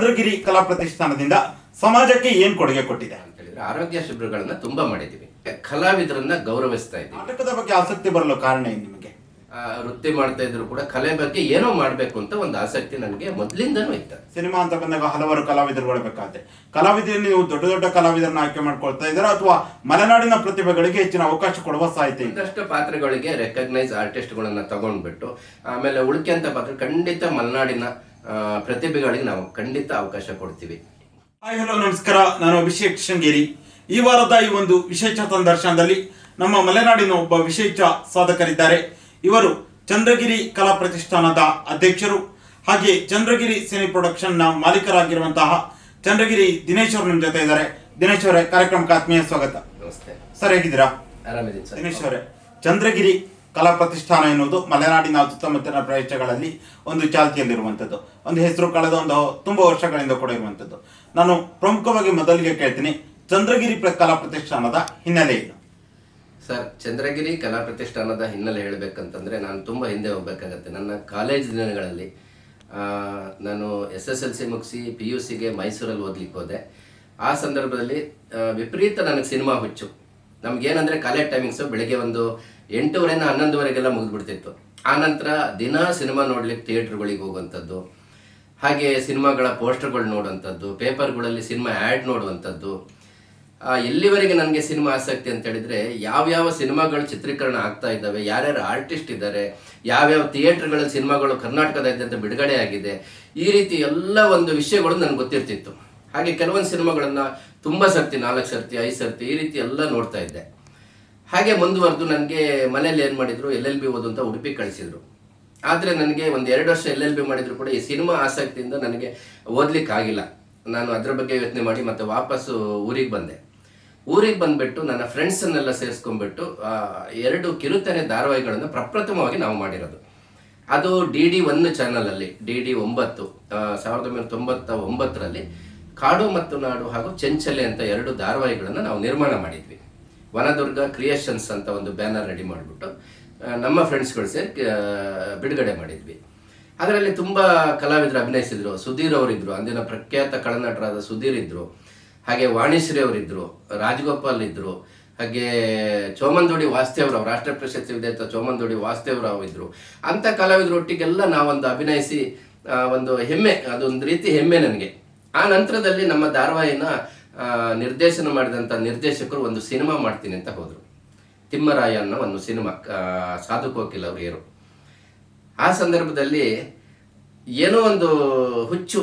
ಚಂದ್ರಗಿರಿ ಕಲಾ ಪ್ರತಿಷ್ಠಾನದಿಂದ ಸಮಾಜಕ್ಕೆ ಏನ್ ಕೊಡುಗೆ ಕೊಟ್ಟಿದೆ? ಅಂತ ಹೇಳಿದ್ರೆ ಆರೋಗ್ಯ ಶಿಬಿರಗಳನ್ನ ತುಂಬಾ ಮಾಡಿದೀವಿ ಕಲಾವಿದರನ್ನ ಗೌರವಿಸ್ತಾ ಇದ್ದೀವಿ. ನಾಟಕದ ಬಗ್ಗೆ ಆಸಕ್ತಿ ಬರಲು ಕಾರಣ ಏನು ನಿಮಗೆ? ಆ, ವೃತ್ತಿ ಮಾಡ್ತಾ ಇದ್ರು ಕೂಡ ಕಲೆ ಬಗ್ಗೆ ಏನೋ ಮಾಡ್ಬೇಕು ಅಂತ ಒಂದು ಆಸಕ್ತಿ ನನಗೆ ಮೊದ್ಲಿಂದನೂ ಇತ್ತು. ಸಿನಿಮಾ ಅಂತ ಬಂದಾಗ ಹಲವಾರು ಕಲಾವಿದರು ಬೇಕಾಗುತ್ತೆ ಕಲಾವಿದರಲ್ಲಿ ನೀವು ದೊಡ್ಡ ದೊಡ್ಡ ಕಲಾವಿದರನ್ನ ಆಯ್ಕೆ ಮಾಡ್ಕೊಳ್ತಾ ಇದ್ದೀರಾ? ಅಥವಾ ಮಲೆನಾಡಿನ ಪ್ರತಿಭೆಗಳಿಗೆ ಹೆಚ್ಚಿನ ಅವಕಾಶ ಕೊಡುವ ಸಾಹಿತ್ಯ ಇದೆ? ಒಂದಷ್ಟು ಪಾತ್ರಗಳಿಗೆ ರೆಕಗ್ನೈಸ್ ಆರ್ಟಿಸ್ಟ್ಗಳನ್ನ ತಗೊಂಡ್ಬಿಟ್ಟು ಆಮೇಲೆ ಉಳ್ಕೆಂತ ಪಾತ್ರ ಖಂಡಿತ ಮಲೆನಾಡಿನ ಪ್ರತಿಭೆಗಳಿಗೆ ನಾವು ಖಂಡಿತ ಅವಕಾಶ ಕೊಡ್ತೀವಿ. ಹಾಯ್ ಹಲೋ ನಮಸ್ಕಾರ. ನಾನು ಅಭಿಷೇಕ್ ಶೃಂಗೇರಿ. ಈ ವಾರದ ಈ ಒಂದು ವಿಶೇಷ ಸಂದರ್ಶನದಲ್ಲಿ ನಮ್ಮ ಮಲೆನಾಡಿನ ಒಬ್ಬ ವಿಶೇಷ ಸಾಧಕರಿದ್ದಾರೆ. ಇವರು ಚಂದ್ರಗಿರಿ ಕಲಾ ಪ್ರತಿಷ್ಠಾನದ ಅಧ್ಯಕ್ಷರು. ಹಾಗೆ ಚಂದ್ರಗಿರಿ ಸಿನಿ ಪ್ರೊಡಕ್ಷನ್ನ ಮಾಲೀಕರಾಗಿರುವಂತಹ ಚಂದ್ರಗಿರಿ ದಿನೇಶ್ ಅವರು ನಿಮ್ಮ ಜೊತೆ ಇದ್ದಾರೆ. ದಿನೇಶ್ ಅವರೇ ಕಾರ್ಯಕ್ರಮಕ್ಕೆ ಆತ್ಮೀಯ ಸ್ವಾಗತ. ನಮಸ್ತೆ. ಸರ್ ಹೇಗಿದ್ದೀರಾ? ದಿನೇಶ್ ಅವರೇ ಚಂದ್ರಗಿರಿ ಕಲಾ ಪ್ರತಿಷ್ಠಾನ ಎನ್ನುವುದು ಮಲೆನಾಡಿನ ಸುತ್ತಮುತ್ತಲಿನ ಪ್ರದೇಶಗಳಲ್ಲಿ ಒಂದು ಚಾಲ್ತಿಯಲ್ಲಿರುವಂಥದ್ದು. ಒಂದು ಹೆಸರು ಕಳೆದ ಒಂದು ತುಂಬಾ ವರ್ಷಗಳಿಂದ ಕೂಡ ಇರುವಂಥದ್ದು. ನಾನು ಪ್ರಮುಖವಾಗಿ ಮೊದಲಿಗೆ ಕೇಳ್ತೀನಿ, ಚಂದ್ರಗಿರಿ ಕಲಾ ಪ್ರತಿಷ್ಠಾನದ ಹಿನ್ನೆಲೆ ಏನು? ಸರ್, ಚಂದ್ರಗಿರಿ ಕಲಾ ಪ್ರತಿಷ್ಠಾನದ ಹಿನ್ನೆಲೆ ಹೇಳಬೇಕಂತಂದ್ರೆ ನಾನು ತುಂಬ ಹಿಂದೆ ಹೋಗ್ಬೇಕಾಗತ್ತೆ. ನನ್ನ ಕಾಲೇಜ್ ದಿನಗಳಲ್ಲಿ ನಾನು ಎಸ್ ಎಸ್ ಎಲ್ ಸಿ ಮುಗಿಸಿ ಪಿ ಯು ಸಿಗೆ ಮೈಸೂರಲ್ಲಿ ಓದ್ಲಿಕ್ಕೆ ಹೋದೆ. ಆ ಸಂದರ್ಭದಲ್ಲಿ ವಿಪರೀತ ನನಗೆ ಸಿನಿಮಾ ಹುಚ್ಚು. ನಮ್ಗೇನಂದ್ರೆ ಕಾಲೇಜ್ ಟೈಮಿಂಗ್ಸು ಬೆಳಿಗ್ಗೆ ಒಂದು ಎಂಟೂವರೆಯಿಂದ ಹನ್ನೊಂದುವರೆಗೆಲ್ಲ ಮುಗಿದ್ಬಿಡ್ತಿತ್ತು. ಆ ನಂತರ ದಿನ ಸಿನಿಮಾ ನೋಡ್ಲಿಕ್ಕೆ ಥಿಯೇಟ್ರ್ಗಳಿಗೆ ಹೋಗುವಂಥದ್ದು, ಹಾಗೆ ಸಿನಿಮಾಗಳ ಪೋಸ್ಟರ್ಗಳು ನೋಡುವಂಥದ್ದು, ಪೇಪರ್ಗಳಲ್ಲಿ ಸಿನಿಮಾ ಆ್ಯಡ್ ನೋಡುವಂಥದ್ದು. ಎಲ್ಲಿವರೆಗೆ ನನಗೆ ಸಿನಿಮಾ ಆಸಕ್ತಿ ಅಂತ ಹೇಳಿದ್ರೆ, ಯಾವ್ಯಾವ ಸಿನಿಮಾಗಳು ಚಿತ್ರೀಕರಣ ಆಗ್ತಾ ಇದ್ದಾವೆ, ಯಾರ್ಯಾರು ಆರ್ಟಿಸ್ಟ್ ಇದ್ದಾರೆ, ಯಾವ್ಯಾವ ಥಿಯೇಟರ್ಗಳಲ್ಲಿ ಸಿನಿಮಾಗಳು ಕರ್ನಾಟಕದಾದ್ಯಂತ ಬಿಡುಗಡೆ ಆಗಿದೆ, ಈ ರೀತಿ ಎಲ್ಲ ಒಂದು ವಿಷಯಗಳು ನನಗೆ ಗೊತ್ತಿರ್ತಿತ್ತು. ಹಾಗೆ ಕೆಲವೊಂದು ಸಿನಿಮಾಗಳನ್ನು ತುಂಬ ಸರ್ತಿ, ನಾಲ್ಕು ಸರ್ತಿ, ಐದು ಸರ್ತಿ ಈ ರೀತಿ ಎಲ್ಲ ನೋಡ್ತಾ ಇದ್ದೆ. ಹಾಗೆ ಮುಂದುವರೆದು ನನಗೆ ಮನೇಲಿ ಏನು ಮಾಡಿದ್ರು? ಎಲ್ ಎಲ್ ಬಿ ಓದು ಅಂತ ಉಡುಪಿ ಕಳಿಸಿದ್ರು. ಆದರೆ ನನಗೆ ಒಂದು ಎರಡು ವರ್ಷ ಎಲ್ ಎಲ್ ಬಿ ಮಾಡಿದ್ರು ಕೂಡ ಈ ಸಿನಿಮಾ ಆಸಕ್ತಿಯಿಂದ ನನಗೆ ಓದ್ಲಿಕ್ಕೆ ಆಗಿಲ್ಲ ನಾನು ಅದ್ರ ಬಗ್ಗೆ ಯೋಚನೆ ಮಾಡಿ ಮತ್ತೆ ವಾಪಸ್ಸು ಊರಿಗೆ ಬಂದೆ. ಊರಿಗೆ ಬಂದ್ಬಿಟ್ಟು ನನ್ನ ಫ್ರೆಂಡ್ಸನ್ನೆಲ್ಲ ಸೇರಿಸ್ಕೊಂಡ್ಬಿಟ್ಟು ಎರಡು ಕಿರುತೆರೆ ಧಾರಾವಾಹಿಗಳನ್ನು ಪ್ರಪ್ರಥಮವಾಗಿ ನಾವು ಮಾಡಿರೋದು. ಅದು ಡಿ ಡಿ ಒನ್ ಚಾನಲಲ್ಲಿ, ಡಿ ಡಿ ಒಂಬತ್ತು ಸಾವಿರದ ಒಂಬೈನೂರ ತೊಂಬತ್ತ ಒಂಬತ್ತರಲ್ಲಿ ಕಾಡು ಮತ್ತು ನಾಡು ಹಾಗೂ ಚೆಂಚಲೆ ಅಂತ ಎರಡು ಧಾರಾವಾಹಿಗಳನ್ನು ನಾವು ನಿರ್ಮಾಣ ಮಾಡಿದ್ವಿ. ವನದುರ್ಗ ಕ್ರಿಯೇಷನ್ಸ್ ಅಂತ ಒಂದು ಬ್ಯಾನರ್ ರೆಡಿ ಮಾಡಿಬಿಟ್ಟು ನಮ್ಮ ಫ್ರೆಂಡ್ಸ್ಗಳು ಸೇರಿ ಬಿಡುಗಡೆ ಮಾಡಿದ್ವಿ. ಅದರಲ್ಲಿ ತುಂಬ ಕಲಾವಿದರು ಅಭಿನಯಿಸಿದ್ರು. ಸುಧೀರ್ ಅವರಿದ್ರು, ಅಂದಿನ ಪ್ರಖ್ಯಾತ ಕಳನಟರಾದ ಸುಧೀರ್ ಇದ್ರು, ಹಾಗೆ ವಾಣಿಶ್ರೀ ಅವರಿದ್ರು, ರಾಜಗೋಪಾಲ್ ಇದ್ರು, ಹಾಗೆ ಚೋಮಂದೋಡಿ ವಾಸ್ತೇವ್ರ ರಾಷ್ಟ್ರ ಪ್ರಶಸ್ತಿ ವಿಜೇತ ಚೋಮಂದೋಡಿ ವಾಸ್ತೇವರಾವ್ ಇದ್ರು. ಅಂತ ಕಲಾವಿದರೊಟ್ಟಿಗೆಲ್ಲ ನಾವೊಂದು ಅಭಿನಯಿಸಿ ಒಂದು ಹೆಮ್ಮೆ, ಅದೊಂದು ರೀತಿ ಹೆಮ್ಮೆ ನನಗೆ. ಆ ನಂತರದಲ್ಲಿ ನಮ್ಮ ಧಾರಾವಾಹಿನ ನಿರ್ದೇಶನ ಮಾಡಿದಂಥ ನಿರ್ದೇಶಕರು ಒಂದು ಸಿನಿಮಾ ಮಾಡ್ತೀನಿ ಅಂತ ಹೋದರು. ತಿಮ್ಮರಾಯ ಅನ್ನೋ ಒಂದು ಸಿನಿಮಾ ಸಾಧು ಕೋಕಿಲ್ ಅವರು ಏರು ಆ ಸಂದರ್ಭದಲ್ಲಿ ಏನೋ ಒಂದು ಹುಚ್ಚು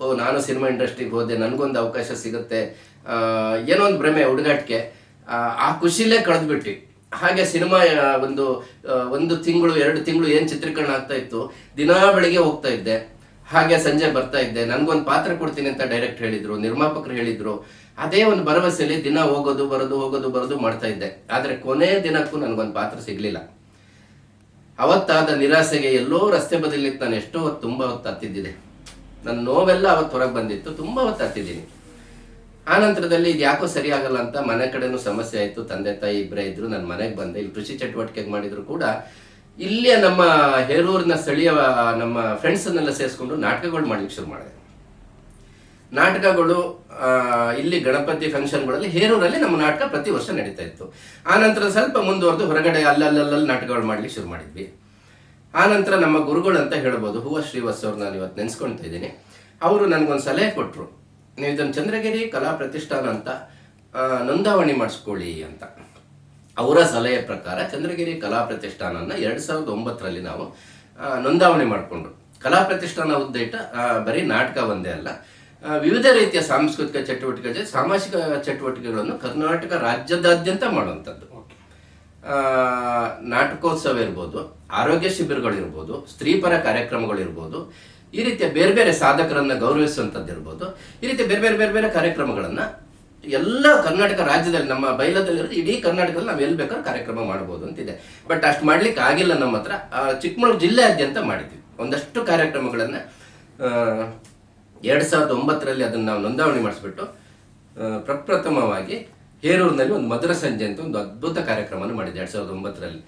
ಓ ನಾನು ಸಿನಿಮಾ ಇಂಡಸ್ಟ್ರಿಗೆ ಹೋದೆ ನನಗೊಂದು ಅವಕಾಶ ಸಿಗುತ್ತೆ ಏನೋ ಒಂದು ಭ್ರಮೆ ಹುಡುಗಾಟಿಕೆ ಆ, ಆ ಖುಷಿಲೇ ಕಳೆದ್ಬಿಟ್ವಿ. ಹಾಗೆ ಸಿನಿಮಾ ಒಂದು ಒಂದು ತಿಂಗಳು ಎರಡು ತಿಂಗಳು ಏನು ಚಿತ್ರೀಕರಣ ಆಗ್ತಾ ಇತ್ತು ದಿನಾ ಬೆಳಿಗ್ಗೆ ಹೋಗ್ತಾ ಇದ್ದೆ. ಹಾಗೆ ಸಂಜೆ ಬರ್ತಾ ಇದ್ದೆ. ನನಗೊಂದು ಪಾತ್ರ ಕೊಡ್ತೀನಿ ಅಂತ ಡೈರೆಕ್ಟ್ ಹೇಳಿದ್ರು, ನಿರ್ಮಾಪಕರು ಹೇಳಿದ್ರು. ಅದೇ ಒಂದು ಭರವಸೆಯಲ್ಲಿ ದಿನ ಹೋಗೋದು, ಬರೋದು ಹೋಗೋದು, ಬರೋದು ಮಾಡ್ತಾ ಇದ್ದೆ. ಆದರೆ ಕೊನೆ ದಿನಕ್ಕೂ ನನ್ಗೊಂದು ಪಾತ್ರ ಸಿಗ್ಲಿಲ್ಲ. ಅವತ್ತಾದ ನಿರಾಸೆಗೆ ಎಲ್ಲೋ ರಸ್ತೆ ಬದಿಲಿ ನಾನು ಎಷ್ಟೋ ಹೊತ್ತು ತುಂಬ ಹೊತ್ತು ಹತ್ತಿದ್ದಿದೆ. ನನ್ನ ನೋವೆಲ್ಲ ಅವತ್ತು ಹೊರಗೆ ಬಂದಿತ್ತು, ತುಂಬ ಹೊತ್ತು ಹತ್ತಿದ್ದೀನಿ. ಆ ನಂತರದಲ್ಲಿ ಇದು ಯಾಕೋ ಸರಿ ಆಗಲ್ಲ ಅಂತ ಮನೆ ಕಡೆನೂ ಸಮಸ್ಯೆ ಆಯಿತು. ತಂದೆ ತಾಯಿ ಇಬ್ಬರೇ ಇದ್ರು ನನ್ನ ಮನೆಗೆ ಬಂದೆ. ಇಲ್ಲಿ ಕೃಷಿ ಚಟುವಟಿಕೆಗೆ ಮಾಡಿದ್ರು ಕೂಡ ಇಲ್ಲಿಯ ನಮ್ಮ ಹೇರೂರಿನ ಸ್ಥಳೀಯ ನಮ್ಮ ಫ್ರೆಂಡ್ಸನ್ನೆಲ್ಲ ಸೇರಿಸ್ಕೊಂಡು ನಾಟಕಗಳು ಮಾಡ್ಲಿಕ್ಕೆ ಶುರು ಮಾಡಿದೆ. ನಾಟಕಗಳು ಇಲ್ಲಿ ಗಣಪತಿ ಫಂಕ್ಷನ್ಗಳಲ್ಲಿ ಹೇರೂರಲ್ಲಿ ನಮ್ಮ ನಾಟಕ ಪ್ರತಿ ವರ್ಷ ನಡೀತಾ ಇತ್ತು. ಆ ನಂತರ ಸ್ವಲ್ಪ ಮುಂದುವರೆದು ಹೊರಗಡೆ ಅಲ್ಲಲ್ಲಲ್ಲಿ ನಾಟಕಗಳು ಮಾಡ್ಲಿಕ್ಕೆ ಶುರು ಮಾಡಿದ್ವಿ. ಆ ನಂತರ ನಮ್ಮ ಗುರುಗಳು ಅಂತ ಹೇಳ್ಬೋದು, ಹೂವ ಶ್ರೀವತ್ಸ ನಾನು ಇವತ್ತು ನೆನೆಸ್ಕೊಳ್ತಾ ಇದ್ದೀನಿ. ಅವರು ನನಗೊಂದು ಸಲಹೆ ಕೊಟ್ಟರು ನೀವು ಇದನ್ನು ಚಂದ್ರಗಿರಿ ಕಲಾ ಪ್ರತಿಷ್ಠಾನ ಅಂತ ನೋಂದಾವಣಿ ಮಾಡಿಸ್ಕೊಳ್ಳಿ ಅಂತ. ಅವರ ಸಲಹೆ ಪ್ರಕಾರ ಚಂದ್ರಗಿರಿ ಕಲಾ ಪ್ರತಿಷ್ಠಾನನ ಎರಡು ಸಾವಿರದ ಒಂಬತ್ತರಲ್ಲಿ ನಾವು ನೋಂದಾವಣೆ ಮಾಡಿಕೊಂಡ್ರು. ಕಲಾ ಪ್ರತಿಷ್ಠಾನ ಉದ್ದೇಶ ಬರೀ ನಾಟಕ ಒಂದೇ ಅಲ್ಲ ವಿವಿಧ ರೀತಿಯ ಸಾಂಸ್ಕೃತಿಕ ಚಟುವಟಿಕೆ ಸಾಮಾಜಿಕ ಚಟುವಟಿಕೆಗಳನ್ನು ಕರ್ನಾಟಕ ರಾಜ್ಯದಾದ್ಯಂತ ಮಾಡುವಂಥದ್ದು. ನಾಟಕೋತ್ಸವ ಇರ್ಬೋದು, ಆರೋಗ್ಯ ಶಿಬಿರಗಳಿರ್ಬೋದು ಸ್ತ್ರೀಪರ ಕಾರ್ಯಕ್ರಮಗಳಿರ್ಬೋದು ಈ ರೀತಿಯ ಬೇರೆ ಬೇರೆ ಸಾಧಕರನ್ನು ಗೌರವಿಸುವಂಥದ್ದು ಇರ್ಬೋದು, ಈ ರೀತಿ ಬೇರೆ ಬೇರೆ ಬೇರೆ ಬೇರೆ ಕಾರ್ಯಕ್ರಮಗಳನ್ನ ಎಲ್ಲ ಕರ್ನಾಟಕ ರಾಜ್ಯದಲ್ಲಿ, ನಮ್ಮ ಬೈಲದಲ್ಲಿ ಇಡೀ ಕರ್ನಾಟಕದಲ್ಲಿ ನಾವು ಎಲ್ಲಿ ಬೇಕಾದ್ರೂ ಕಾರ್ಯಕ್ರಮ ಮಾಡ್ಬೋದು ಅಂತಿದೆ. ಬಟ್ ಅಷ್ಟು ಮಾಡ್ಲಿಕ್ಕೆ ಆಗಿಲ್ಲ ನಮ್ಮ ಹತ್ರ. ಚಿಕ್ಕಮಗಳೂರು ಜಿಲ್ಲೆಯಾದ್ಯಂತ ಮಾಡಿದ್ವಿ. ಒಂದಷ್ಟು ಕಾರ್ಯಕ್ರಮಗಳನ್ನು ಎರಡು ಸಾವಿರದ ಒಂಬತ್ತರಲ್ಲಿ ಅದನ್ನು ನಾವು ನೋಂದಾವಣಿ ಮಾಡಿಸ್ಬಿಟ್ಟು ಪ್ರಪ್ರಥಮವಾಗಿ ಹೇರೂರಿನಲ್ಲಿ ಒಂದು ಮಧುರ ಸಂಜೆ ಅಂತ ಒಂದು ಅದ್ಭುತ ಕಾರ್ಯಕ್ರಮವನ್ನು ಮಾಡಿದ್ದೆ ಎರಡ್ ಸಾವಿರದ ಒಂಬತ್ತರಲ್ಲಿ.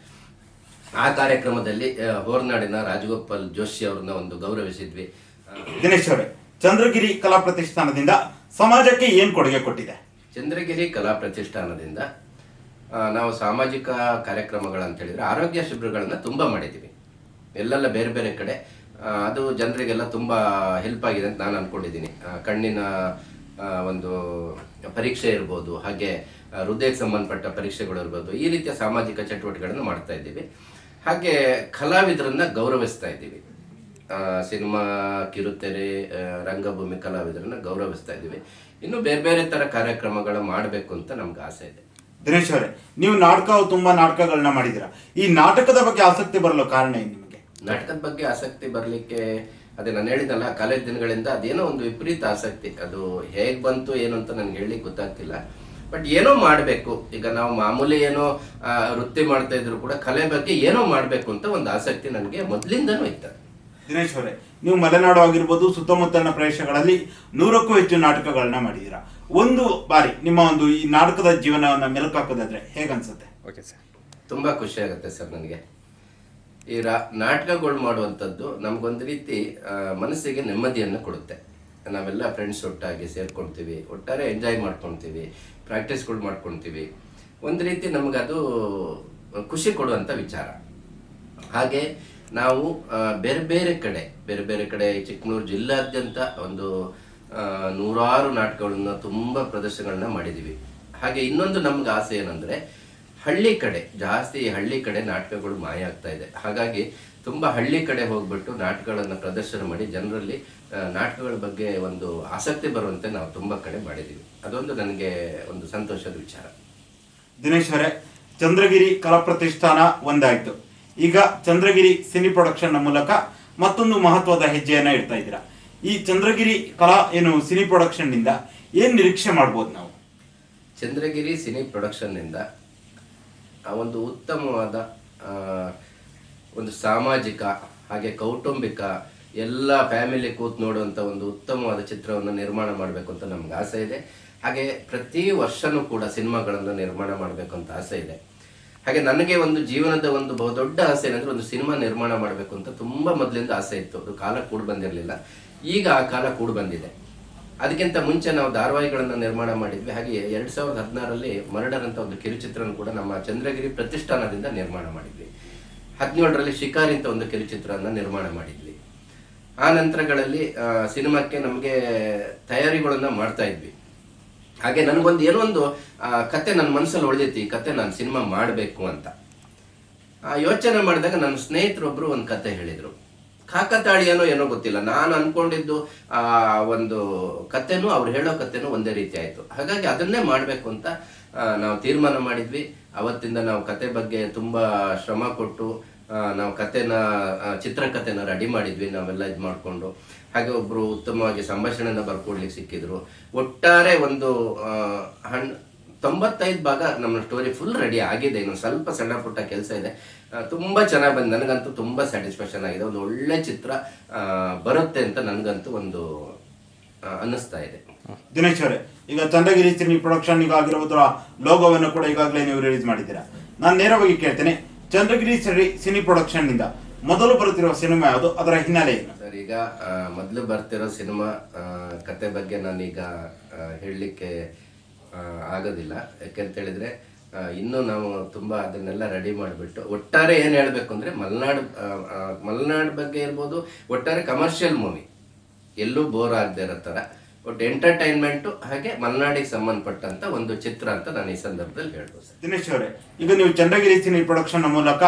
ಆ ಕಾರ್ಯಕ್ರಮದಲ್ಲಿ ಹೋರ್ನಾಡಿನ ರಾಜಗೋಪಾಲ್ ಜೋಶಿ ಅವ್ರನ್ನ ಒಂದು ಗೌರವಿಸಿದ್ವಿ. ದಿನೇಶ್ ಅವರೇ, ಚಂದ್ರಗಿರಿ ಕಲಾ ಪ್ರತಿಷ್ಠಾನದಿಂದ ಸಮಾಜಕ್ಕೆ ಏನ್ ಕೊಡುಗೆ ಕೊಟ್ಟಿದೆ? ಚಂದ್ರಗಿರಿ ಕಲಾ ಪ್ರತಿಷ್ಠಾನದಿಂದ ನಾವು ಸಾಮಾಜಿಕ ಕಾರ್ಯಕ್ರಮಗಳಂತ ಹೇಳಿದ್ರೆ ಆರೋಗ್ಯ ಶಿಬಿರಗಳನ್ನ ತುಂಬಾ ಮಾಡಿದ್ದೀವಿ. ಎಲ್ಲೆಲ್ಲ ಬೇರೆ ಬೇರೆ ಕಡೆ ಅದು ಜನರಿಗೆಲ್ಲ ತುಂಬಾ ಹೆಲ್ಪ್ ಆಗಿದೆ ಅಂತ ನಾನು ಅನ್ಕೊಂಡಿದ್ದೀನಿ. ಕಣ್ಣಿನ ಒಂದು ಪರೀಕ್ಷೆ ಇರ್ಬೋದು, ಹಾಗೆ ಹೃದಯಕ್ಕೆ ಸಂಬಂಧಪಟ್ಟ ಪರೀಕ್ಷೆಗಳು ಇರ್ಬೋದು, ಈ ರೀತಿಯ ಸಾಮಾಜಿಕ ಚಟುವಟಿಕೆಗಳನ್ನು ಮಾಡ್ತಾ ಇದ್ದೀವಿ. ಹಾಗೆ ಕಲಾವಿದರನ್ನ ಗೌರವಿಸ್ತಾ ಇದ್ದೀವಿ. ಸಿನಿಮಾ ಕಿರುತೆರೆ ರಂಗಭೂಮಿ ಕಲಾವಿದರನ್ನ ಗೌರವಿಸ್ತಾ ಇದ್ದೀವಿ. ಇನ್ನು ಬೇರೆ ಬೇರೆ ತರ ಕಾರ್ಯಕ್ರಮಗಳು ಮಾಡಬೇಕು ಅಂತ ನಮ್ಗೆ ಆಸೆ ಇದೆ. ದಿನೇಶ್ ಅವರೇ ನೀವು ನಾಟಕ ತುಂಬಾ ನಾಟಕಗಳನ್ನ ಮಾಡಿದ್ದೀರಾ? ಈ ನಾಟಕದ ಬಗ್ಗೆ ಆಸಕ್ತಿ ಬರಲು ಕಾರಣ ಏನು ನಿಮಗೆ? ನಾಟಕದ ಬಗ್ಗೆ ಆಸಕ್ತಿ ಬರಲಿಕ್ಕೆ ಅದೇ ನಾನು ಹೇಳಿದ್ನಲ್ಲ ಕಾಲೇಜ್ ದಿನಗಳಿಂದ ಅದೇನೋ ಒಂದು ವಿಪರೀತ ಆಸಕ್ತಿ. ಅದು ಹೇಗ್ ಬಂತು ಏನು ಅಂತ ನನ್ಗೆ ಹೇಳಲಿಕ್ಕೆ ಗೊತ್ತಾಗ್ತಿಲ್ಲ. ಬಟ್ ಏನೋ ಮಾಡಬೇಕು. ಈಗ ನಾವು ಮಾಮೂಲಿ ಏನೋ ವೃತ್ತಿ ಮಾಡ್ತಾ ಇದ್ರು ಕೂಡ ಕಲೆ ಬಗ್ಗೆ ಏನೋ ಮಾಡಬೇಕು ಅಂತ ಒಂದು ಆಸಕ್ತಿ ನನಗೆ ಮೊದಲಿಂದನೂ ಇತ್ತು. ದಿನೇಶ್ ಅವರೇ ನೀವು ಮಲೆನಾಡು ಆಗಿರ್ಬೋದು ಸುತ್ತಮುತ್ತಲಿನ ಪ್ರದೇಶಗಳಲ್ಲಿ ನೂರಕ್ಕೂ ಹೆಚ್ಚು ನಾಟಕಗಳನ್ನ ಮಾಡಿದ್ದೀರಾ ಒಂದು ಬಾರಿ ನಿಮ್ಮ ಒಂದು ಈ ನಾಟಕದ ಜೀವನವನ್ನ ಮೆಲುಕಾಕೋದಾದ್ರೆ ಹೇಗನ್ಸುತ್ತೆ? Okay sir. ತುಂಬಾ ಖುಷಿ ಆಗುತ್ತೆ ಸರ್ ನನಗೆ. ಈ ರಾ ನಾಟಕಗಳು ಮಾಡುವಂಥದ್ದು ನಮ್ಗೊಂದು ರೀತಿ ಆ, ಮನಸ್ಸಿಗೆ ನೆಮ್ಮದಿಯನ್ನು ಕೊಡುತ್ತೆ. ನಾವೆಲ್ಲ ಫ್ರೆಂಡ್ಸ್ ಒಟ್ಟಾಗಿ ಸೇರ್ಕೊಳ್ತೀವಿ ಒಟ್ಟಾರೆ ಎಂಜಾಯ್ ಮಾಡ್ಕೊಳ್ತೀವಿ ಪ್ರಾಕ್ಟೀಸ್ಗಳು ಮಾಡ್ಕೊಳ್ತೀವಿ. ಒಂದು ರೀತಿ ನಮಗದು ಖುಷಿ ಕೊಡುವಂಥ ವಿಚಾರ. ಹಾಗೆ ನಾವು ಬೇರೆ ಬೇರೆ ಕಡೆ, ಬೇರೆ ಬೇರೆ ಕಡೆ ಚಿಕ್ಕಮಗಳೂರು ಜಿಲ್ಲಾದ್ಯಂತ ಒಂದು ನೂರಾರು ನಾಟಕಗಳನ್ನ ತುಂಬ ಪ್ರದರ್ಶನಗಳನ್ನ ಮಾಡಿದ್ದೀವಿ ಹಾಗೆ ಇನ್ನೊಂದು ನಮ್ಗೆ ಆಸೆ ಏನಂದ್ರೆ, ಹಳ್ಳಿ ಕಡೆ, ಜಾಸ್ತಿ ಹಳ್ಳಿ ಕಡೆ ನಾಟಕಗಳು ಮಾಯ ಆಗ್ತಾ ಇದೆ. ಹಾಗಾಗಿ ತುಂಬಾ ಹಳ್ಳಿ ಕಡೆ ಹೋಗ್ಬಿಟ್ಟು ನಾಟಕಗಳನ್ನ ಪ್ರದರ್ಶನ ಮಾಡಿ ಜನರಲ್ಲಿ ನಾಟಕಗಳ ಬಗ್ಗೆ ಒಂದು ಆಸಕ್ತಿ ಬರುವಂತೆ ನಾವು ತುಂಬಾ ಕಡೆ ಮಾಡಿದ್ದೀವಿ ಅದೊಂದು ನನಗೆ ಒಂದು ಸಂತೋಷದ ವಿಚಾರ. ದಿನೇಶ್ ಅವರೇ, ಚಂದ್ರಗಿರಿ ಕಲಾ ಪ್ರತಿಷ್ಠಾನ ಒಂದಾಯ್ತು. ಈಗ ಚಂದ್ರಗಿರಿ ಸಿನಿ ಪ್ರೊಡಕ್ಷನ್ ಮೂಲಕ ಮತ್ತೊಂದು ಮಹತ್ವದ ಹೆಜ್ಜೆಯನ್ನ ಇಡ್ತಾ ಇದ್ದೀರಾ. ಈ ಚಂದ್ರಗಿರಿ ಕಲಾ ಏನು ಸಿನಿ ಪ್ರೊಡಕ್ಷನ್ನಿಂದ ಏನ್ ನಿರೀಕ್ಷೆ ಮಾಡ್ಬೋದು ನಾವು? ಚಂದ್ರಗಿರಿ ಸಿನಿ ಪ್ರೊಡಕ್ಷನ್ನಿಂದ ಒಂದು ಉತ್ತಮವಾದ ಒಂದು ಸಾಮಾಜಿಕ ಹಾಗೆ ಕೌಟುಂಬಿಕ ಎಲ್ಲ ಫ್ಯಾಮಿಲಿ ಕೂತ್ ನೋಡುವಂಥ ಒಂದು ಉತ್ತಮವಾದ ಚಿತ್ರವನ್ನು ನಿರ್ಮಾಣ ಮಾಡಬೇಕು ಅಂತ ನಮ್ಗೆ ಆಸೆ ಇದೆ. ಹಾಗೆ ಪ್ರತಿ ವರ್ಷನೂ ಕೂಡ ಸಿನಿಮಾಗಳನ್ನು ನಿರ್ಮಾಣ ಮಾಡಬೇಕು ಅಂತ ಆಸೆ ಇದೆ. ಹಾಗೆ ನನಗೆ ಒಂದು ಜೀವನದ ಒಂದು ಬಹುದೊಡ್ಡ ಆಸೆ ಏನಂದ್ರೆ ಒಂದು ಸಿನಿಮಾ ನಿರ್ಮಾಣ ಮಾಡಬೇಕು ಅಂತ ತುಂಬಾ ಮೊದಲಿಂದ ಆಸೆ ಇತ್ತು. ಅದು ಕಾಲ ಕೂಡ ಬಂದಿರಲಿಲ್ಲ. ಈಗ ಆ ಕಾಲ ಕೂಡ ಬಂದಿದೆ. ಅದಕ್ಕಿಂತ ಮುಂಚೆ ನಾವು ಧಾರಾವಾಹಿಗಳನ್ನು ನಿರ್ಮಾಣ ಮಾಡಿದ್ವಿ. ಹಾಗೆ ಎರಡ್ ಸಾವಿರದ ಹದಿನಾರರಲ್ಲಿ ಮರ್ಡರ್ ಅಂತ ಒಂದು ಕಿರುಚಿತ್ರನ ಕೂಡ ನಮ್ಮ ಚಂದ್ರಗಿರಿ ಪ್ರತಿಷ್ಠಾನದಿಂದ ನಿರ್ಮಾಣ ಮಾಡಿದ್ವಿ. ಹದಿನೇಳರಲ್ಲಿ ಶಿಕಾರಿ ಅಂತ ಒಂದು ಕಿರುಚಿತ್ರವನ್ನು ನಿರ್ಮಾಣ ಮಾಡಿದ್ವಿ. ಆ ನಂತರಗಳಲ್ಲಿ ಸಿನಿಮಾಕ್ಕೆ ನಮಗೆ ತಯಾರಿಗಳನ್ನು ಮಾಡ್ತಾ ಇದ್ವಿ. ಹಾಗೆ ನನಗೊಂದು ಏನೋ ಒಂದು ಕತೆ ನನ್ನ ಮನಸ್ಸಲ್ಲಿ ಉಳಿದೈತಿ ಈ ಕತೆ ನಾನು ಸಿನಿಮಾ ಮಾಡಬೇಕು ಅಂತ. ಯೋಚನೆ ಮಾಡಿದಾಗ ನನ್ನ ಸ್ನೇಹಿತರೊಬ್ರು ಒಂದು ಕತೆ ಹೇಳಿದರು. ಕಾಕತಾಳಿ ಏನೋ ಏನೋ ಗೊತ್ತಿಲ್ಲ. ನಾನು ಅನ್ಕೊಂಡಿದ್ದು, ಆ, ಒಂದು ಕತೆನೂ, ಅವ್ರು ಹೇಳೋ ಕತೆನೂ ಒಂದೇ ರೀತಿ ಆಯ್ತು. ಹಾಗಾಗಿ ಅದನ್ನೇ ಮಾಡಬೇಕು ಅಂತ ನಾವು ತೀರ್ಮಾನ ಮಾಡಿದ್ವಿ. ಅವತ್ತಿಂದ ನಾವು ಕತೆ ಬಗ್ಗೆ ತುಂಬಾ ಶ್ರಮ ಕೊಟ್ಟು ನಾವು ಕತೆನ ಆ, ಚಿತ್ರಕಥೆನ ರೆಡಿ ಮಾಡಿದ್ವಿ ನಾವೆಲ್ಲ ಇದು ಮಾಡಿಕೊಂಡು. ಹಾಗೆ ಒಬ್ಬರು ಉತ್ತಮವಾಗಿ ಸಂಭಾಷಣೆನ ಬರ್ಕೊಡ್ಲಿಕ್ಕೆ ಸಿಕ್ಕಿದ್ರು. ಒಟ್ಟಾರೆ ಒಂದು ಹಣ್ ತೊಂಬತ್ತೈದು ಭಾಗ ನಮ್ಮ ಸ್ಟೋರಿ ಫುಲ್ ರೆಡಿ ಆಗಿದೆ. ಇನ್ನೊಂದು ಸ್ವಲ್ಪ ಸಣ್ಣ ಪುಟ್ಟ ಕೆಲಸ ಇದೆ. ತುಂಬ ಚೆನ್ನಾಗಿ ಬಂದು ನನಗಂತೂ ತುಂಬ ಸ್ಯಾಟಿಸ್ಫ್ಯಾಕ್ಷನ್ ಆಗಿದೆ. ಒಂದು ಒಳ್ಳೆ ಚಿತ್ರ ಬರುತ್ತೆ ಅಂತ ನನಗಂತೂ ಒಂದು ಅನ್ನಿಸ್ತಾ ಇದೆ. ದಿನೇಶ್ ಅವರೇ ಈಗ ಚಂದ್ರಗಿರಿ ಸಿನಿ ಪ್ರೊಡಕ್ಷನ್ ಈಗ ಆಗಿರುವುದರ ಲೋಗೋವನ್ನು ಕೂಡ ಈಗಾಗಲೇ ನೀವು ರಿಲೀಸ್ ಮಾಡಿದ್ದೀರಾ. ನಾನು ನೇರವಾಗಿ ಕೇಳ್ತೇನೆ ಚಂದ್ರಗಿರಿ ಸಿರಿ ಸಿನಿ ಪ್ರೊಡಕ್ಷನ್ನಿಂದ ಮೊದಲು ಬರುತ್ತಿರುವ ಸಿನಿಮಾ ಯಾವುದು? ಅದರ ಹಿನ್ನೆಲೆ ಸರ್, ಈಗ ಮೊದಲು ಬರ್ತಿರೋ ಸಿನಿಮಾ ಕತೆ ಬಗ್ಗೆ ನಾನೀಗ ಹೇಳಲಿಕ್ಕೆ ಆಗೋದಿಲ್ಲ. ಯಾಕೆಂತ ಹೇಳಿದ್ರೆ ಇನ್ನೂ ನಾವು ತುಂಬಾ ಅದನ್ನೆಲ್ಲ ರೆಡಿ ಮಾಡಿಬಿಟ್ಟು, ಒಟ್ಟಾರೆ ಏನು ಹೇಳಬೇಕು ಅಂದ್ರೆ, ಮಲೆನಾಡು ಮಲೆನಾಡು ಬಗ್ಗೆ ಇರ್ಬೋದು ಒಟ್ಟಾರೆ ಕಮರ್ಷಿಯಲ್ ಮೂವಿ ಎಲ್ಲೂ ಬೋರ್ ಆಗದೆ ಇರೋ ಥರ. ಒಟ್ಟು ಎಂಟರ್ಟೈನ್ಮೆಂಟ್ ಹಾಗೆ ಮಲೆನಾಡಿಗೆ ಸಂಬಂಧಪಟ್ಟಂತ ಒಂದು ಚಿತ್ರ ಅಂತ ನಾನು ಈ ಸಂದರ್ಭದಲ್ಲಿ ಹೇಳ್ಬೋದು ಸರ್. ದಿನೇಶ್ ಅವರೇ ಈಗ ನೀವು ಚಂದ್ರಗಿರಿ ಸಿನಿ ಪ್ರೊಡಕ್ಷನ್ ಮೂಲಕ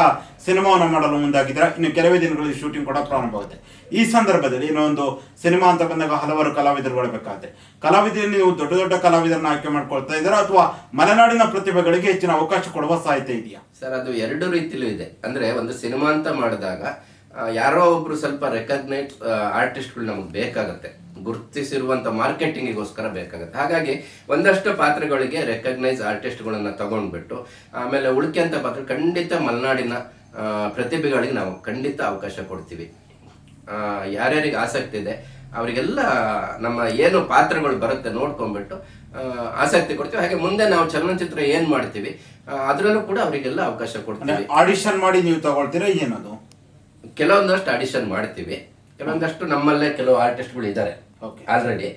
ಸಿನಿಮಾವನ್ನು ಮಾಡಲು ಮುಂದಾಗಿದ್ದೀರಾ? ಇನ್ನು ಕೆಲವೇ ದಿನಗಳಲ್ಲಿ ಶೂಟಿಂಗ್ ಕೂಡ ಪ್ರಾರಂಭವಾಗುತ್ತೆ ಈ ಸಂದರ್ಭದಲ್ಲಿ ಇನ್ನೊಂದು ಸಿನಿಮಾ ಅಂತ ಬಂದಾಗ ಹಲವಾರು ಕಲಾವಿದರು ಬೇಕಾಗುತ್ತೆ ಕಲಾವಿದರಲ್ಲಿ ನೀವು ದೊಡ್ಡ ದೊಡ್ಡ ಕಲಾವಿದರನ್ನ ಆಯ್ಕೆ ಮಾಡ್ಕೊಳ್ತಾ ಇದ್ದೀರಾ? ಅಥವಾ ಮಲೆನಾಡಿನ ಪ್ರತಿಭೆಗಳಿಗೆ ಹೆಚ್ಚಿನ ಅವಕಾಶ ಕೊಡುವ ಸಾಧ್ಯತೆ ಇದೆಯಾ? ಸರ್ ಅದು ಎರಡು ರೀತಿಯಲ್ಲೂ ಇದೆ. ಅಂದ್ರೆ ಒಂದು ಸಿನಿಮಾ ಅಂತ ಮಾಡಿದಾಗ ಯಾರೋ ಒಬ್ರು ಸ್ವಲ್ಪ ರೆಕಗ್ನೈಸ್ ಆರ್ಟಿಸ್ಟ್ಗಳು ನಮಗೆ ಬೇಕಾಗುತ್ತೆ. ಗುರುತಿಸಿರುವಂತ ಮಾರ್ಕೆಟಿಂಗಿಗೋಸ್ಕರ ಬೇಕಾಗುತ್ತೆ. ಹಾಗಾಗಿ ಒಂದಷ್ಟು ಪಾತ್ರಗಳಿಗೆ ರೆಕಗ್ನೈಸ್ ಆರ್ಟಿಸ್ಟ್ಗಳನ್ನ ತಗೊಂಡ್ಬಿಟ್ಟು, ಆಮೇಲೆ ಉಳ್ಕೆಂತ ಪಾತ್ರ ಖಂಡಿತ ಮಲೆನಾಡಿನ ಪ್ರತಿಭೆಗಳಿಗೆ ನಾವು ಖಂಡಿತ ಅವಕಾಶ ಕೊಡ್ತೀವಿ. ಯಾರ್ಯಾರಿಗೆ ಆಸಕ್ತಿ ಇದೆ, ಅವರಿಗೆಲ್ಲ ನಮ್ಮ ಏನು ಪಾತ್ರಗಳು ಬರುತ್ತೆ ನೋಡ್ಕೊಂಡ್ಬಿಟ್ಟು ಆಸಕ್ತಿ ಕೊಡ್ತೀವಿ. ಹಾಗೆ ಮುಂದೆ ನಾವು ಚಲನಚಿತ್ರ ಏನ್ ಮಾಡ್ತೀವಿ ಅದ್ರಲ್ಲೂ ಕೂಡ ಅವರಿಗೆಲ್ಲ ಅವಕಾಶ ಕೊಡ್ತೀವಿ. ಆಡಿಷನ್ ಮಾಡಿ ನೀವು ತಗೊಳ್ತೀರಾ ಏನದು? ಕೆಲವೊಂದಷ್ಟು ಆಡಿಷನ್ ಮಾಡ್ತೀವಿ. ಕೆಲವೊಂದಷ್ಟು ನಮ್ಮಲ್ಲೇ ಕೆಲವು ಆರ್ಟಿಸ್ಟ್ಗಳು ಇದ್ದಾರೆ ಓಕೆ ಆಲ್ರೆಡಿ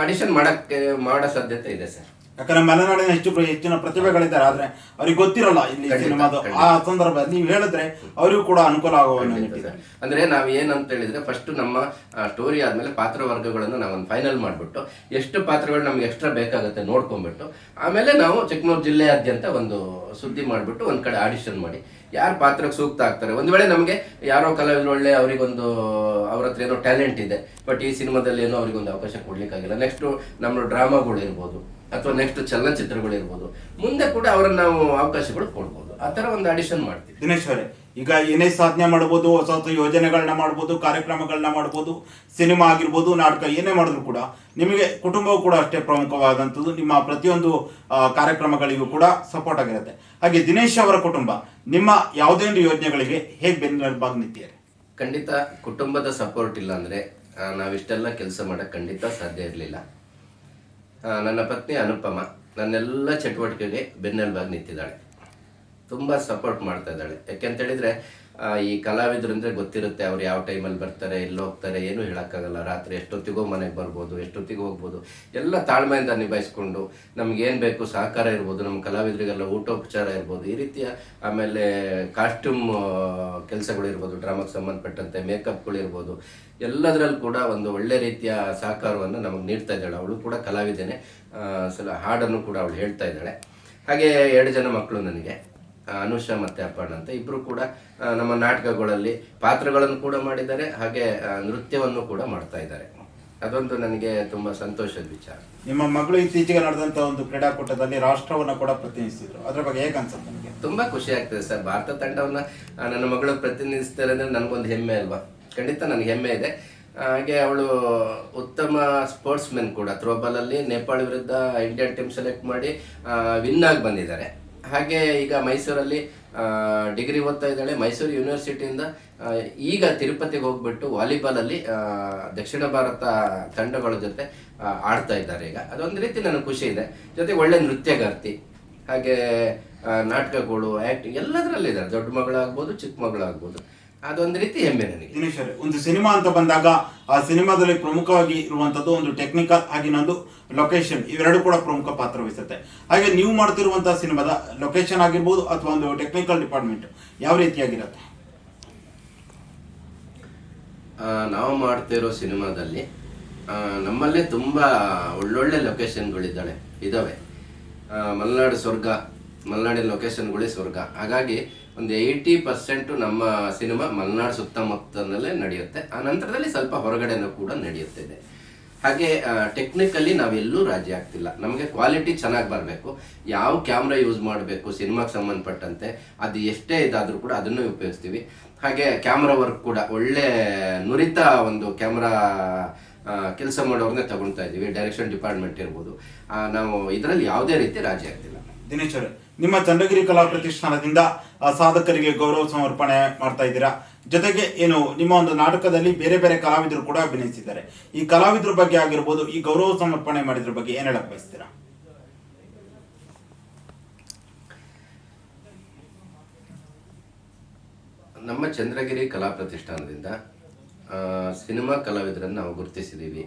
ಅಡಿಷನ್ ಮಾಡಕ್ಕೆ ಮಾಡೋ ಸಾಧ್ಯತೆ ಇದೆ ಸರ್ ಯಾಕಂದ್ರೆ ಮಲೆನಾಡಿನ ಹೆಚ್ಚು ಹೆಚ್ಚಿನ ಪ್ರತಿಭೆಗಳಿದ್ದಾರೆ ಆದ್ರೆ ಅವ್ರಿಗೆ ಗೊತ್ತಿರಲ್ಲ ಇಲ್ಲಿ ಸಿನಿಮಾದ ಆ ಸಂದರ್ಭದಲ್ಲಿ. ನೀವು ಹೇಳಿದ್ರೆ ಅವರಿಗೂ ಕೂಡ ಅನುಕೂಲ ಆಗುವ ಅಂದ್ರೆ ನಾವ್ ಏನಂತ ಹೇಳಿದ್ರೆ ಫಸ್ಟ್ ನಮ್ಮ ಸ್ಟೋರಿ ಆದ್ಮೇಲೆ ಪಾತ್ರ ವರ್ಗಗಳನ್ನು ನಾವು ಒಂದು ಫೈನಲ್ ಮಾಡ್ಬಿಟ್ಟು ಎಷ್ಟು ಪಾತ್ರಗಳು ನಮ್ಗೆ ಎಕ್ಸ್ಟ್ರಾ ಬೇಕಾಗುತ್ತೆ ನೋಡ್ಕೊಂಡ್ಬಿಟ್ಟು ಆಮೇಲೆ ನಾವು ಚಿಕ್ಕಮಗಳೂರು ಜಿಲ್ಲೆಯಾದ್ಯಂತ ಒಂದು ಸುದ್ದಿ ಮಾಡ್ಬಿಟ್ಟು ಒಂದ್ ಕಡೆ ಆಡಿಷನ್ ಮಾಡಿ. ಯಾರು ಪಾತ್ರಕ್ಕೆ ಸೂಕ್ತ ಆಗ್ತಾರೆ? ಒಂದ್ ವೇಳೆ ನಮಗೆ ಯಾರೋ ಕಲಾವಿದ್ರು ಒಳ್ಳೆ ಅವರಿಗೊಂದು ಅವ್ರ ಹತ್ರ ಏನೋ ಟ್ಯಾಲೆಂಟ್ ಇದೆ ಬಟ್ ಈ ಸಿನಿಮಾದಲ್ಲಿ ಏನೋ ಅವರಿಗೊಂದು ಅವಕಾಶ ಕೊಡ್ಲಿಕ್ಕಾಗಿಲ್ಲ. ನೆಕ್ಸ್ಟ್ ನಮ್ಮ ಡ್ರಾಮಾಗಳು ಇರ್ಬೋದು. ಅಥವಾ ನೆಕ್ಸ್ಟ್ ಚಲನಚಿತ್ರಗಳಿರ್ಬೋದು. ಮುಂದೆ ಕೂಡ ಅವರನ್ನ ನಾವು ಅವಕಾಶಗಳು ಕೊಡ್ಬೋದು. ಆ ತರ ಒಂದು ಆಡಿಷನ್ ಮಾಡ್ತೀವಿ. ದಿನೇಶ್ ಅವರೇ ಈಗ ಏನೇ ಸಾಧನೆ ಮಾಡ್ಬೋದು ಹೊಸ ಹೊಸ ಯೋಜನೆಗಳನ್ನ ಮಾಡ್ಬೋದು ಕಾರ್ಯಕ್ರಮಗಳನ್ನ ಮಾಡ್ಬೋದು ಸಿನಿಮಾ ಆಗಿರ್ಬೋದು ನಾಟಕ ಏನೇ ಮಾಡಿದ್ರು ಕೂಡ ನಿಮಗೆ ಕುಟುಂಬವು ಕೂಡ ಅಷ್ಟೇ ಪ್ರಮುಖವಾದಂಥದ್ದು. ನಿಮ್ಮ ಪ್ರತಿಯೊಂದು ಕಾರ್ಯಕ್ರಮಗಳಿಗೂ ಕೂಡ ಸಪೋರ್ಟ್ ಆಗಿರುತ್ತೆ. ಹಾಗೆ ದಿನೇಶ್ ಅವರ ಕುಟುಂಬ ನಿಮ್ಮ ಯಾವುದೇ ಒಂದು ಯೋಜನೆಗಳಿಗೆ ಹೇಗೆ ಬೆನ್ನೆಲುಬಾಗಿ ನಿಂತಿದ್ದಾರೆ ಖಂಡಿತ ಕುಟುಂಬದ ಸಪೋರ್ಟ್ ಇಲ್ಲ ಅಂದ್ರೆ ನಾವಿಷ್ಟೆಲ್ಲ ಕೆಲಸ ಮಾಡಕ್ ಖಂಡಿತ ಸಾಧ್ಯ ಇರಲಿಲ್ಲ. ನನ್ನ ಪತ್ನಿ ಅನುಪಮ ನನ್ನೆಲ್ಲ ಚಟುವಟಿಕೆಗೆ ಬೆನ್ನೆಲುಬಾಗಿ ನಿಂತಿದ್ದಾಳೆ. ತುಂಬ ಸಪೋರ್ಟ್ ಮಾಡ್ತಾ ಇದ್ದಾಳೆ. ಯಾಕೆಂತ ಹೇಳಿದ್ರೆ ಆ, ಈ ಕಲಾವಿದ್ರು ಅಂದ್ರೆ ಗೊತ್ತಿರುತ್ತೆ ಅವ್ರು ಯಾವ ಟೈಮಲ್ಲಿ ಬರ್ತಾರೆ, ಎಲ್ಲಿ ಹೋಗ್ತಾರೆ, ಏನು ಹೇಳಕ್ಕಾಗಲ್ಲ. ರಾತ್ರಿ ಎಷ್ಟೊತ್ತಿಗೋ ಮನೆಗೆ ಬರ್ಬೋದು, ಎಷ್ಟೊತ್ತಿಗೆ ಹೋಗ್ಬೋದು. ಎಲ್ಲ ತಾಳ್ಮೆಯಿಂದ ನಿಭಾಯಿಸ್ಕೊಂಡು ನಮ್ಗೆ ಏನು ಬೇಕು ಸಹಕಾರ ಇರ್ಬೋದು, ನಮ್ಮ ಕಲಾವಿದರಿಗೆಲ್ಲ ಊಟೋಪಚಾರ ಇರ್ಬೋದು. ಈ ರೀತಿಯ ಆಮೇಲೆ ಕಾಸ್ಟ್ಯೂಮ್ ಕೆಲಸಗಳು ಇರ್ಬೋದು, ಡ್ರಾಮಾಗೆ ಸಂಬಂಧಪಟ್ಟಂತೆ ಮೇಕಪ್ಗಳಿರ್ಬೋದು ಎಲ್ಲದರಲ್ಲಿ ಕೂಡ ಒಂದು ಒಳ್ಳೆ ರೀತಿಯ ಸಹಕಾರವನ್ನು ನಮಗೆ ನೀಡ್ತಾ ಇದ್ದಾಳೆ. ಅವಳು ಕೂಡ ಕಲಾವಿದೆನೆ. ಸಲ ಹಾಡನ್ನು ಕೂಡ ಅವಳು ಹೇಳ್ತಾ ಇದ್ದಾಳೆ. ಹಾಗೆ ಎರಡು ಜನ ಮಕ್ಕಳು ನನಗೆ. ಅನುಷಾ ಮತ್ತೆ ಅಪ್ಪಣ್ಣ ಅಂತ ಇಬ್ರು ಕೂಡ ನಮ್ಮ ನಾಟಕಗಳಲ್ಲಿ ಪಾತ್ರಗಳನ್ನು ಕೂಡ ಮಾಡಿದ್ದಾರೆ ಹಾಗೆ ನೃತ್ಯವನ್ನು ಕೂಡ ಮಾಡ್ತಾ ಇದ್ದಾರೆ. ಅದೊಂದು ನನಗೆ ತುಂಬಾ ಸಂತೋಷದ ವಿಚಾರ. ನಿಮ್ಮ ಮಗಳು ಇತ್ತೀಚೆಗೆ ನಡೆದಂತ ಒಂದು ಕ್ರೀಡಾಕೂಟದಲ್ಲಿ ರಾಷ್ಟ್ರವನ್ನ ಕೂಡ ಪ್ರತಿನಿಧಿಸಿದ್ರು. ಅದ್ರ ಬಗ್ಗೆ ಹೇಗೆ ಅನ್ಸುತ್ತೆ ನಿಮಗೆ? ತುಂಬಾ ಖುಷಿ ಆಗ್ತದೆ ಸರ್. ಭಾರತ ತಂಡವನ್ನ ನನ್ನ ಮಗಳು ಪ್ರತಿನಿಧಿಸ್ತಾರೆ ಅಂದ್ರೆ ನನಗೊಂದು ಹೆಮ್ಮೆ ಅಲ್ವಾ? ಖಂಡಿತ ನನಗೆ ಹೆಮ್ಮೆ ಇದೆ. ಹಾಗೆ ಅವಳು ಉತ್ತಮ ಸ್ಪೋರ್ಟ್ಸ್ ಮೆನ್ ಕೂಡ. ಥ್ರೋಬಾಲ್ ಅಲ್ಲಿ ನೇಪಾಳ ವಿರುದ್ಧ ಇಂಡಿಯನ್ ಟೀಮ್ ಸೆಲೆಕ್ಟ್ ಮಾಡಿ ವಿನ್ ಆಗಿ ಬಂದಿದ್ದಾರೆ. ಹಾಗೆ ಈಗ ಮೈಸೂರಲ್ಲಿ ಡಿಗ್ರಿ ಓದ್ತಾ ಇದ್ದಾಳೆ. ಮೈಸೂರು ಯೂನಿವರ್ಸಿಟಿಯಿಂದ ಈಗ ತಿರುಪತಿಗೆ ಹೋಗ್ಬಿಟ್ಟು ವಾಲಿಬಾಲ್ ಅಲ್ಲಿ ದಕ್ಷಿಣ ಭಾರತ ತಂಡಗಳ ಜೊತೆ ಆಡ್ತಾ ಇದ್ದಾರೆ ಈಗ. ಅದೊಂದು ರೀತಿ ನನಗೆ ಖುಷಿ ಇದೆ. ಜೊತೆಗೆ ಒಳ್ಳೆ ನೃತ್ಯಗಾರ್ತಿ, ಹಾಗೆ ನಾಟಕಗಳು ಆಕ್ಟಿಂಗ್ ಎಲ್ಲದರಲ್ಲಿ ಇದ್ದಾರೆ ದೊಡ್ಡ ಮಗಳಾಗ್ಬೋದು, ಚಿಕ್ಕ ಮಗಳಾಗ್ಬೋದು. ಅದೊಂದು ರೀತಿ ಹೆಮ್ಮೆ ನನಗೆ. ದಿನೇಶ್ ಒಂದು ಸಿನಿಮಾ ಅಂತ ಬಂದಾಗ ಆ ಸಿನಿಮಾದಲ್ಲಿ ಪ್ರಮುಖವಾಗಿ ಇರುವಂತದ್ದು ಒಂದು ಟೆಕ್ನಿಕಲ್ ಆಗಿ ಇನ್ನೊಂದು ಲೊಕೇಶನ್ ಇವೆರಡು ಕೂಡ ಪ್ರಮುಖ ಪಾತ್ರ ವಹಿಸುತ್ತೆ. ಹಾಗೆ ನೀವು ಮಾಡ್ತಿರುವಂತಹ ಸಿನಿಮಾದ ಲೊಕೇಶನ್ ಆಗಿರ್ಬೋದು ಅಥವಾ ಒಂದು ಟೆಕ್ನಿಕಲ್ ಡಿಪಾರ್ಟ್ಮೆಂಟ್ ಯಾವ ರೀತಿಯಾಗಿರುತ್ತೆ? ನಾವು ಮಾಡ್ತಿರೋ ಸಿನಿಮಾದಲ್ಲಿ ನಮ್ಮಲ್ಲೇ ತುಂಬಾ ಒಳ್ಳೊಳ್ಳೆ ಲೊಕೇಶನ್ಗಳಿದ್ದಾಳೆ ಇದಾವೆ. ಆ, ಮಲೆನಾಡು ಸ್ವರ್ಗ ಮಲೆನಾಡಿನ ಲೊಕೇಶನ್ಗಳೇ ಸ್ವರ್ಗ. ಹಾಗಾಗಿ ಒಂದು ಏಯ್ಟಿ ಪರ್ಸೆಂಟ್ ನಮ್ಮ ಸಿನಿಮಾ ಮಲೆನಾಡು ಸುತ್ತಮುತ್ತಲೇ ನಡೆಯುತ್ತೆ. ಆ ನಂತರದಲ್ಲಿ ಸ್ವಲ್ಪ ಹೊರಗಡೆನೂ ಕೂಡ ನಡೆಯುತ್ತಿದೆ. ಹಾಗೆ ಟೆಕ್ನಿಕಲಿ ನಾವೆಲ್ಲೂ ರಾಜಿ ಆಗ್ತಿಲ್ಲ. ನಮಗೆ ಕ್ವಾಲಿಟಿ ಚೆನ್ನಾಗಿ ಬರಬೇಕು. ಯಾವ ಕ್ಯಾಮ್ರಾ ಯೂಸ್ ಮಾಡಬೇಕು ಸಿನಿಮಾಗೆ ಸಂಬಂಧಪಟ್ಟಂತೆ, ಅದು ಎಷ್ಟೇ ಇದಾದರೂ ಕೂಡ ಅದನ್ನು ಉಪಯೋಗಿಸ್ತೀವಿ. ಹಾಗೆ ಕ್ಯಾಮ್ರಾ ವರ್ಕ್ ಕೂಡ ಒಳ್ಳೆ ನುರಿತ ಒಂದು ಕ್ಯಾಮ್ರಾ ಕೆಲಸ ಮಾಡೋರನ್ನೇ ತಗೊಳ್ತಾ ಇದ್ದೀವಿ. ಡೈರೆಕ್ಷನ್ ಡಿಪಾರ್ಟ್ಮೆಂಟ್ ಇರ್ಬೋದು. ನಾವು ಇದರಲ್ಲಿ ಯಾವುದೇ ರೀತಿ ರಾಜಿ ಆಗ್ತಿಲ್ಲ. ದಿನೇಶ್ ಅವರೇ ನಿಮ್ಮ ಚಂದ್ರಗಿರಿ ಕಲಾ ಪ್ರತಿಷ್ಠಾನದಿಂದ ಸಾಧಕರಿಗೆ ಗೌರವ ಸಮರ್ಪಣೆ ಮಾಡ್ತಾ ಇದ್ದೀರಾ? ಜೊತೆಗೆ, ಏನು, ನಿಮ್ಮ ಒಂದು ನಾಟಕದಲ್ಲಿ ಬೇರೆ ಬೇರೆ ಕಲಾವಿದರು ಕೂಡ ಅಭಿನಯಿಸಿದ್ದಾರೆ. ಈ ಕಲಾವಿದರ ಬಗ್ಗೆ ಆಗಿರ್ಬೋದು, ಈ ಗೌರವ ಸಮರ್ಪಣೆ ಮಾಡಿದ್ರ ಬಗ್ಗೆ ಏನ್ ಹೇಳಕ್ ಬಯಸ್ತೀರಾ? ನಮ್ಮ ಚಂದ್ರಗಿರಿ ಕಲಾ ಪ್ರತಿಷ್ಠಾನದಿಂದ ಸಿನಿಮಾ ಕಲಾವಿದರನ್ನು ನಾವು ಗುರುತಿಸಿದ್ದೀವಿ.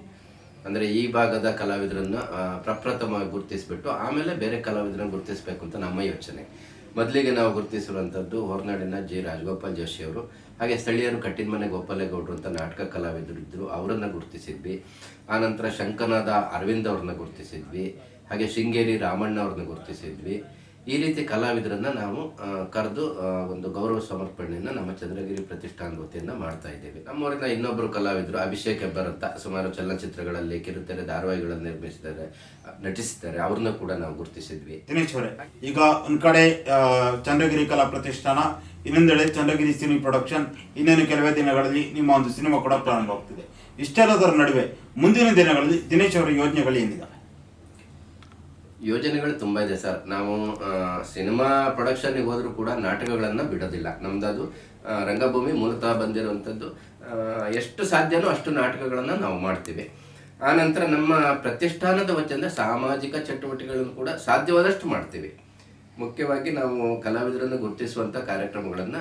ಅಂದರೆ ಈ ಭಾಗದ ಕಲಾವಿದರನ್ನು ಪ್ರಪ್ರಥಮವಾಗಿ ಗುರುತಿಸಿಬಿಟ್ಟು ಆಮೇಲೆ ಬೇರೆ ಕಲಾವಿದರನ್ನು ಗುರುತಿಸಬೇಕು ಅಂತ ನಮ್ಮ ಯೋಚನೆ. ಮೊದಲಿಗೆ ನಾವು ಗುರುತಿಸಿರುವಂಥದ್ದು ಹೊರನಾಡಿನ ಜಿ ರಾಜಗೋಪಾಲ್ ಜೋಶಿ ಅವರು, ಹಾಗೆ ಸ್ಥಳೀಯರು ಕಟ್ಟಿನ ಮನೆ ಗೋಪಾಲೇಗೌಡರು ಅಂತ ನಾಟಕ ಕಲಾವಿದರು ಇದ್ದರು ಅವರನ್ನು ಗುರುತಿಸಿದ್ವಿ. ಆನಂತರ ಶಂಕನಾದ ಅರವಿಂದ್ ಅವ್ರನ್ನ ಗುರುತಿಸಿದ್ವಿ. ಹಾಗೆ ಶೃಂಗೇರಿ ರಾಮಣ್ಣ ಅವ್ರನ್ನ ಗುರುತಿಸಿದ್ವಿ. ಈ ರೀತಿ ಕಲಾವಿದರನ್ನ ನಾವು ಕರೆದು ಒಂದು ಗೌರವ ಸಮರ್ಪಣೆಯನ್ನು ನಮ್ಮ ಚಂದ್ರಗಿರಿ ಪ್ರತಿಷ್ಠಾನದ ವತಿಯಿಂದ ಮಾಡ್ತಾ ಇದ್ದೇವೆ. ನಮ್ಮೂರಿನ ಇನ್ನೊಬ್ಬರು ಕಲಾವಿದರು ಅಭಿಷೇಕ್ ಹೆಬ್ಬರ್ ಅಂತ, ಸುಮಾರು ಚಲನಚಿತ್ರಗಳಲ್ಲಿ ಕಿರುತೆರೆ ಧಾರಾವಾಹಿಗಳನ್ನು ನಿರ್ಮಿಸಿದ್ದಾರೆ, ನಟಿಸಿದ್ದಾರೆ. ಅವ್ರನ್ನ ಕೂಡ ನಾವು ಗುರುತಿಸಿದ್ವಿ. ದಿನೇಶ್ ಅವರೇ, ಈಗ ಒಂದ್ ಕಡೆ ಚಂದ್ರಗಿರಿ ಕಲಾ ಪ್ರತಿಷ್ಠಾನ, ಇನ್ನೊಂದೆಡೆ ಚಂದ್ರಗಿರಿ ಸಿನಿ ಪ್ರೊಡಕ್ಷನ್, ಇನ್ನೇನು ಕೆಲವೇ ದಿನಗಳಲ್ಲಿ ನಿಮ್ಮ ಒಂದು ಸಿನಿಮಾ ಕೂಡ ಪ್ರಾರಂಭವಾಗ್ತಿದೆ. ಇಷ್ಟೆಲ್ಲದರ ನಡುವೆ ಮುಂದಿನ ದಿನಗಳಲ್ಲಿ ದಿನೇಶ್ ಅವರ ಯೋಜನೆಗಳು ಏನಿದೆ? ಯೋಜನೆಗಳು ತುಂಬ ಇದೆ ಸರ್. ನಾವು ಸಿನಿಮಾ ಪ್ರೊಡಕ್ಷನ್ಗೆ ಹೋದರೂ ಕೂಡ ನಾಟಕಗಳನ್ನು ಬಿಡೋದಿಲ್ಲ. ನಮ್ಮದದು ರಂಗಭೂಮಿ ಮೂಲತಃ ಬಂದಿರುವಂಥದ್ದು ಎಷ್ಟು ಸಾಧ್ಯನೋ ಅಷ್ಟು ನಾಟಕಗಳನ್ನು ನಾವು ಮಾಡ್ತೀವಿ. ಆನಂತರ ನಮ್ಮ ಪ್ರತಿಷ್ಠಾನದ ವಚನ ಸಾಮಾಜಿಕ ಚಟುವಟಿಕೆಗಳನ್ನು ಕೂಡ ಸಾಧ್ಯವಾದಷ್ಟು ಮಾಡ್ತೀವಿ. ಮುಖ್ಯವಾಗಿ ನಾವು ಕಲಾವಿದರನ್ನು ಗುರುತಿಸುವಂತ ಕಾರ್ಯಕ್ರಮಗಳನ್ನ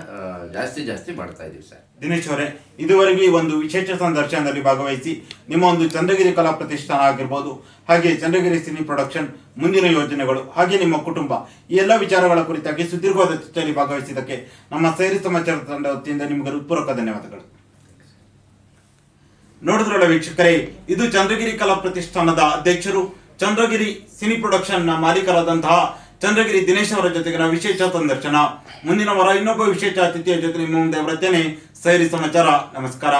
ಜಾಸ್ತಿ ಜಾಸ್ತಿ ಮಾಡ್ತಾ ಇದೀವಿ ಸರ್. ದಿನೇಶ್ ಅವರೇ, ಇದುವರೆಗೂ ಈ ಒಂದು ವಿಶೇಷ ಸಂದರ್ಶನದಲ್ಲಿ ಭಾಗವಹಿಸಿ ನಿಮ್ಮ ಒಂದು ಚಂದ್ರಗಿರಿ ಕಲಾ ಪ್ರತಿಷ್ಠಾನ ಆಗಿರ್ಬೋದು, ಹಾಗೆ ಚಂದ್ರಗಿರಿ ಸಿನಿ ಪ್ರೊಡಕ್ಷನ್ ಮುಂದಿನ ಯೋಜನೆಗಳು, ಹಾಗೆ ನಿಮ್ಮ ಕುಟುಂಬ, ಈ ಎಲ್ಲ ವಿಚಾರಗಳ ಕುರಿತಾಗಿ ಸುದೀರ್ಘವಾದ ಚರ್ಚೆಯಲ್ಲಿ ಭಾಗವಹಿಸಿದ್ದಕ್ಕೆ ನಮ್ಮ ಸೇರಿ ಸಮಾಚಾರ ತಂಡ ವತಿಯಿಂದ ನಿಮಗೆ ಹೃತ್ಪೂರ್ವಕ ಧನ್ಯವಾದಗಳು. ನೋಡಿದ್ರಲ್ಲ ವೀಕ್ಷಕರೇ, ಇದು ಚಂದ್ರಗಿರಿ ಕಲಾ ಪ್ರತಿಷ್ಠಾನದ ಅಧ್ಯಕ್ಷರು, ಚಂದ್ರಗಿರಿ ಸಿನಿ ನ ಮಾಲೀಕರಾದಂತಹ ಚಂದ್ರಗಿರಿ ದಿನೇಶ್ ಅವರ ಜೊತೆಗಿನ ವಿಶೇಷ ಸಂದರ್ಶನ. ಮುಂದಿನ ವಾರ ಇನ್ನೊಬ್ಬ ವಿಶೇಷ ಅತಿಥಿಯ ಜೊತೆ ನಿಮ್ಮ ಮುಂದೆ ಬರ್ತೇನೆ ಸೈರಿ ಸಮಾಚಾರ. ನಮಸ್ಕಾರ.